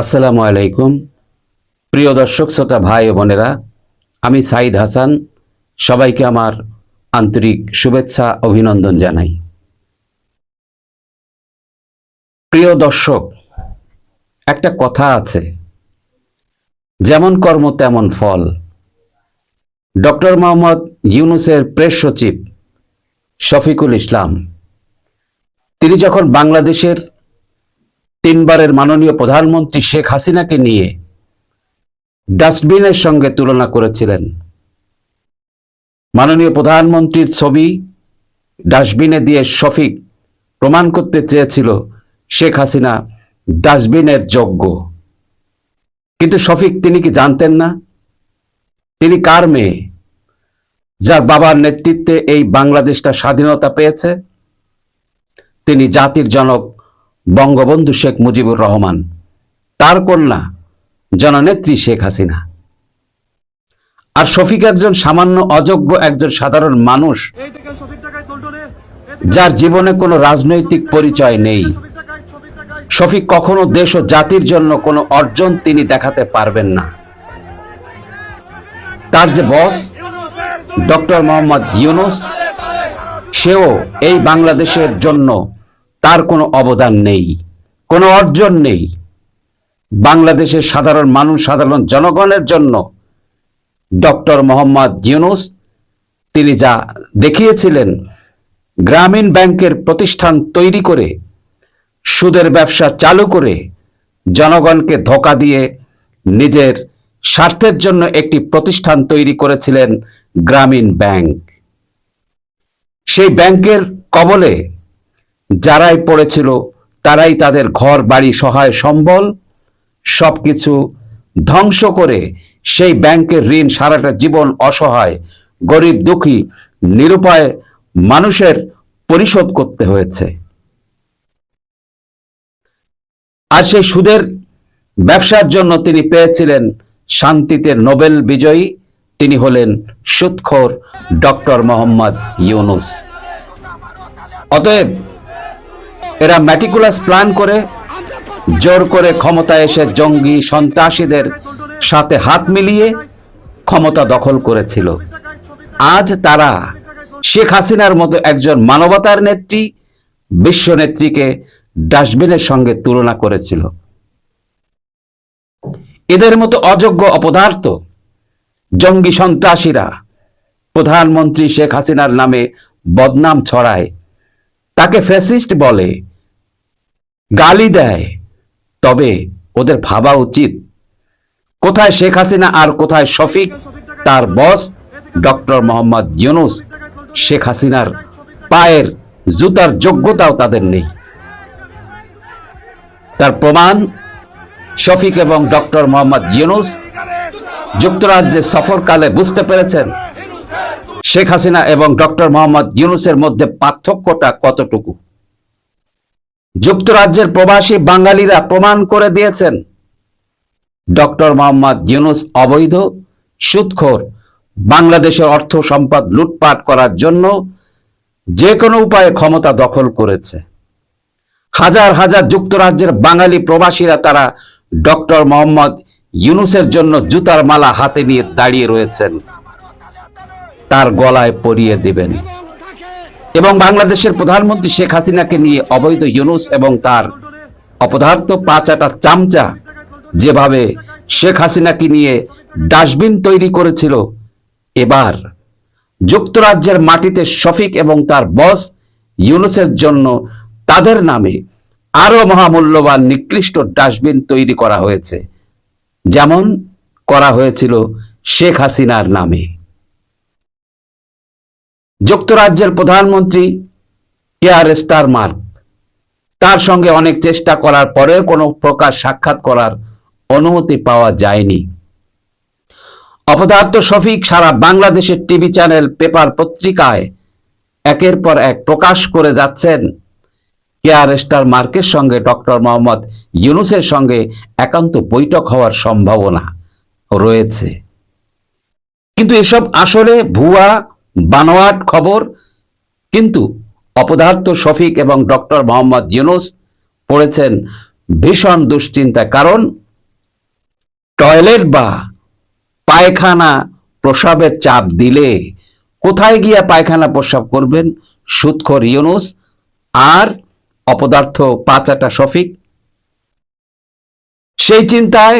আসসালামু আলাইকুম। প্রিয় দর্শক, শ্রোতা, ভাই ও বোনেরা, আমি সাইদ হাসান। সবাইকে আমার আন্তরিক শুভেচ্ছা, অভিনন্দন জানাই। প্রিয় দর্শক, একটা কথা আছে। যেমন কর্ম, তেমন ফল। ডক্টর মোহাম্মদ ইউনুসের প্রেস সচিব শফিকুল ইসলাম, তিনি যখন বাংলাদেশের তিনবারের মাননীয় প্রধানমন্ত্রী শেখ হাসিনাকে নিয়ে ডাস্টবিনের সঙ্গে তুলনা করেছিলেন। মাননীয় প্রধানমন্ত্রীর ছবি ডাস্টবিনে দিয়ে শফিক প্রমাণ করতে চেয়েছিল শেখ হাসিনা ডাস্টবিনের যোগ্য। কিন্তু শফিক তিনি কি জানতেন না? তিনি কার মেয়ে? যার বাবার নেতৃত্বে এই বাংলাদেশটা স্বাধীনতা পেয়েছে? তিনি জাতির জনক বঙ্গবন্ধু শেখ মুজিবুর রহমান, তার কন্যা জননেত্রী শেখ হাসিনা। আর শফিক একজন সামান্য অযোগ্য একজন সাধারণ মানুষ যার জীবনে কোনো রাজনৈতিক পরিচয় নেই। শফিক কখনো দেশ ও জাতির জন্য কোনো অর্জন তিনি দেখাতে পারবেন না। তার যে বস, ডক্টর মোহাম্মদ ইউনুস, সেও এই বাংলাদেশের জন্য তার কোনো অবদান নেই, কোনো অর্জন নেই। বাংলাদেশের সাধারণ মানুষ, সাধারণ জনগণের জন্য ডক্টর মোহাম্মদ ইউনুস, তিনি যা দেখিয়েছিলেন, গ্রামীণ ব্যাংকের প্রতিষ্ঠান তৈরি করে, সুদের ব্যবসা চালু করে, জনগণকে ধোকা দিয়ে নিজের স্বার্থের জন্য একটি প্রতিষ্ঠান তৈরি করেছিলেন গ্রামীণ ব্যাংক। সেই ব্যাংকের কবলে যারাই পড়েছিল, তারাই তাদের ঘর, বাড়ি, সহায়, সম্বল, সবকিছু ধ্বংস করে সেই ব্যাংকের ঋণ সারাটা জীবন অসহায়, গরিব, দুঃখী, নিরুপায় মানুষের পরিশোধ করতে হয়েছে। আর সেই সুদের ব্যবসার জন্য তিনি পেয়েছিলেন শান্তিতে নোবেল বিজয়ী, তিনি হলেন সুৎখোর ডক্টর মোহাম্মদ ইউনুস। অতএব এরা ম্যাটিকুলাস প্ল্যান করে, জোর করে ক্ষমতায় এসে জঙ্গি সন্ত্রাসীদের সাথে হাত মিলিয়ে ক্ষমতা দখল করেছিল। আজ তারা শেখ হাসিনার মতো একজন মানবতার নেত্রী, বিশ্ব নেত্রীকে ডাস্টবিনের সঙ্গে তুলনা করেছিল। এদের মতো অযোগ্য অপদার্থ, জঙ্গি সন্ত্রাসীরা প্রধানমন্ত্রী শেখ হাসিনার নামে বদনাম ছড়ায়। তাকে ফ্যাসিস্ট বলে, গালি দেয়। তবে ওদের ভাবা উচিত, কোথায় শেখ হাসিনা আর কোথায় শফিক, তার বস ডক্টর মোহাম্মদ ইউনুস শেখ হাসিনার পায়ের জুতার যোগ্যতাও তাদের নেই। তার প্রমাণ, শফিক এবং ডক্টর মোহাম্মদ ইউনুস যুক্তরাজ্যে সফরকালে বুঝতে পেরেছেন শেখ হাসিনা এবং ডক্টর মোহাম্মদ ইউনুসের মধ্যে পার্থক্যটা কতটুকু? যুক্তরাজ্যের প্রবাসী বাঙালিরা প্রমাণ করে দিয়েছেন। ডক্টর মোহাম্মদ ইউনুস অবৈধ, সুদখোর, বাংলাদেশের অর্থ সম্পদ লুটপাট করার জন্য যে কোনো উপায়ে ক্ষমতা দখল করেছে। হাজার হাজার যুক্তরাজ্যের বাঙালি প্রবাসীরা তারা ডক্টর মোহাম্মদ ইউনুসের জন্য জুতার মালা হাতে নিয়ে দাঁড়িয়ে রয়েছেন। তার গলায় পরিয়ে দিবেন। এবং বাংলাদেশের প্রধানমন্ত্রী শেখ হাসিনাকে নিয়ে অবৈধ ইউনুস এবং তার অপদার্থ পাঁচাটা চামচা যেভাবে শেখ হাসিনাকে নিয়ে ডাস্টবিন তৈরি করেছিল, এবার যুক্তরাজ্যের মাটিতে শফিক এবং তার বস ইউনুসের জন্য তাদের নামে আরও মহামূল্যবান নিকৃষ্ট ডাস্টবিন তৈরি করা হয়েছে, যেমন করা হয়েছিল শেখ হাসিনার নামে। যুক্তরাজ্যের প্রধানমন্ত্রী কেয়ার স্টারমার্ক তার সঙ্গে অনেক চেষ্টা করার পরেও কোনো প্রকার সাক্ষাৎ করার অনুমতি পাওয়া যায়নি। অপদার্থ শফিক সারা বাংলাদেশের টিভি চ্যানেল পেপার পত্রিকায় একের পর এক প্রকাশ করে যাচ্ছেন কেয়ার স্টার মার্কের সঙ্গে ডক্টর মোহাম্মদ ইউনুসের সঙ্গে একান্ত বৈঠক হওয়ার সম্ভাবনা রয়েছে। কিন্তু এসব আসলে ভুয়া বানোয়াট খবর, কিন্তু অপদার্থ শফিক এবং ডক্টর মোহাম্মদ ইউনুস পড়েছেন ভীষণ দুশ্চিন্তা, কারণ টয়লেট বা পায়খানা প্রসাবের চাপ দিলে কোথায় গিয়ে পায়খানা প্রসাব করবেন সুৎখর ইউনুস আর অপদার্থ পাচাটা শফিক? সেই চিন্তায়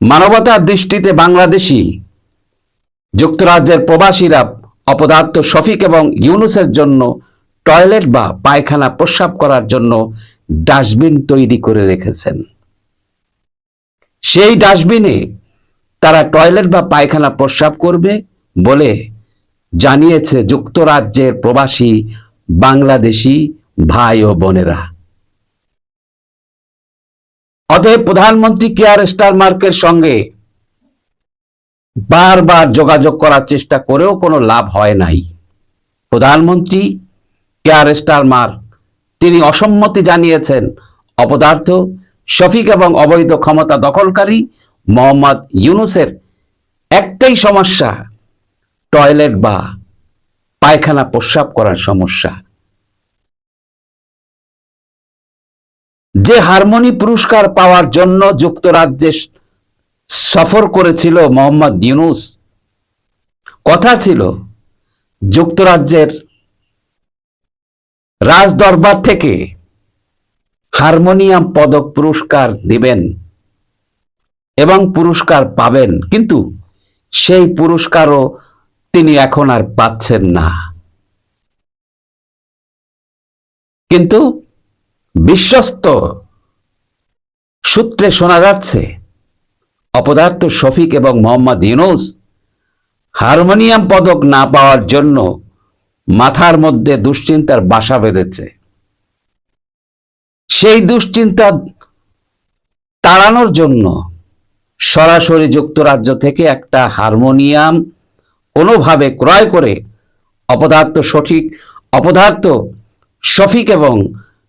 মানবতার দৃষ্টিতে বাংলাদেশি যুক্তরাজ্যের প্রবাসীরা অপদার্থ শফিক এবং ইউনুসের জন্য টয়লেট বা পায়খানা প্রস্রাব করার জন্য ডাস্টবিন তৈরি করে রেখেছেন। সেই ডাস্টবিনে তারা টয়লেট বা পায়খানা প্রস্রাব করবে বলে জানিয়েছে যুক্তরাজ্যের প্রবাসী বাংলাদেশি ভাই ও বোনেরা। অতএব প্রধানমন্ত্রী কেয়ার স্টারমার্কের সঙ্গে বারবার যোগাযোগ করার চেষ্টা করেও কোনো লাভ হয় নাই। প্রধানমন্ত্রী কেয়ার স্টারমার্ক তিনি অসম্মতি জানিয়েছেন, অপদার্থ, শফিক এবং অবৈধ ক্ষমতা দখলকারী মোহাম্মদ ইউনুসের একটাই সমস্যা, টয়লেট বা পায়খানা প্রস্রাব করার সমস্যা। যে হারমোনি পুরস্কার পাওয়ার জন্য যুক্তরাজ্যে সফর করেছিল মোহাম্মদ ইউনুস। কথা ছিল, যুক্তরাজ্যের রাজদরবার থেকে হারমোনিয়াম পদক পুরস্কার দিবেন এবং পুরস্কার পাবেন, কিন্তু সেই পুরস্কারও তিনি এখন আর পাচ্ছেন না। কিন্তু বিশ্বস্ত সূত্রে শোনা যাচ্ছে অপদার্থ শফিক এবং মোহাম্মদ ইউনুস হারমোনিয়াম পদক না পাওয়ার জন্য মাথার মধ্যে দুশ্চিন্তার বাসা বেঁধেছে। সেই দুশ্চিন্তা তাড়ানোর জন্য সরাসরি যুক্তরাজ্য থেকে একটা হারমোনিয়াম কোনোভাবে ক্রয় করে অপদার্থ সঠিক, অপদার্থ শফিক এবং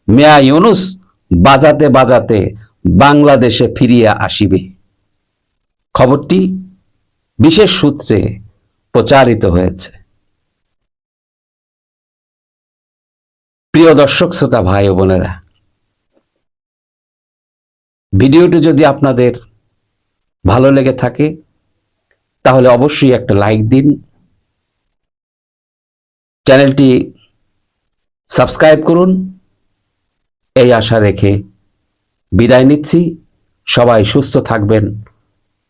মেয়া ইউনুস বাজাতে বাজাতে বাংলাদেশে ফিরিয়া আসিবে। খবরটি বিশেষ সূত্রে প্রচারিত হয়েছে। প্রিয় দর্শক, শ্রোতা, ভাই ও বোনেরা, ভিডিওটি যদি আপনাদের ভালো লেগে থাকে, তাহলে অবশ্যই একটা লাইক দিন। চ্যানেলটি সাবস্ক্রাইব করুন। এই আশা রেখে বিদায় নিচ্ছি। সবাই সুস্থ থাকবেন।